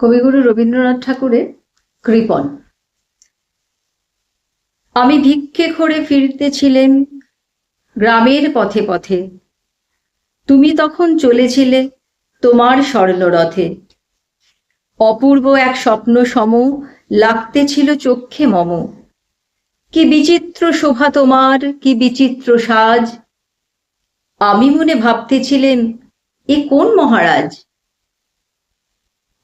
কবিগুরু রবীন্দ্রনাথ ঠাকুরের কৃপন আমি ভিক্ষে করে ফিরতেছিলেন গ্রামের পথে পথে। তুমি তখন চলেছিলে তোমার স্বর্ণরথে। অপূর্ব এক স্বপ্ন সম লাগতেছিল চক্ষে মম। কি বিচিত্র শোভা তোমার, কি বিচিত্র সাজ। আমি মনে ভাবতেছিলেন এ কোন মহারাজ?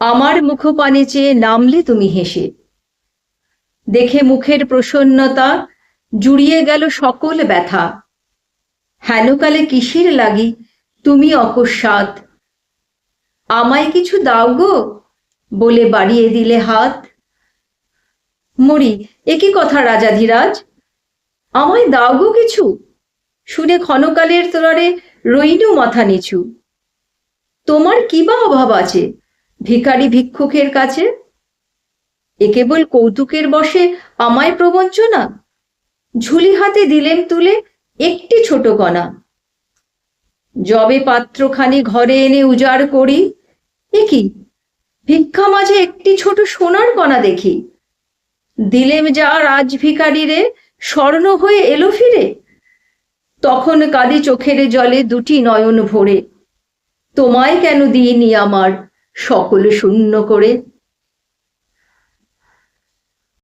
আমার মুখপানে চেয়ে নামলে তুমি হেসে। দেখে মুখের প্রসন্নতা জুড়িয়ে গেল সকল ব্যথা। হেনকালে কিসের লাগি? তুমি অকস্মাৎ। আমায় কিছু দাও গো, বলে বাড়িয়ে দিলে হাত। মরি একই কথা রাজাধিরাজ আমায় দাও গো কিছু। শুনে ক্ষণকালের তোরারে রইনু মাথা নিচু। তোমার কি বা অভাব আছে? ভিখারি ভিক্ষুকের কাছে? এ কেবল কৌতুকের বসে আমায় প্রবঞ্চনা? ঝুলি হাতে দিলেন তুলে একটি ছোট কণা। জবে পাত্রখানি ঘরে এনে উজাড় করি, এ কি? ভিক্ষা মাঝে একটি ছোট সোনার কণা দেখি। দিলেম যা রাজ ভিকারিরে স্বর্ণ হয়ে এলো ফিরে। তখন কাঁদি চোখের জলে দুটি নয়ন ভরে। তোমায় কেন দিইনি আমার? সকল শূন্য করে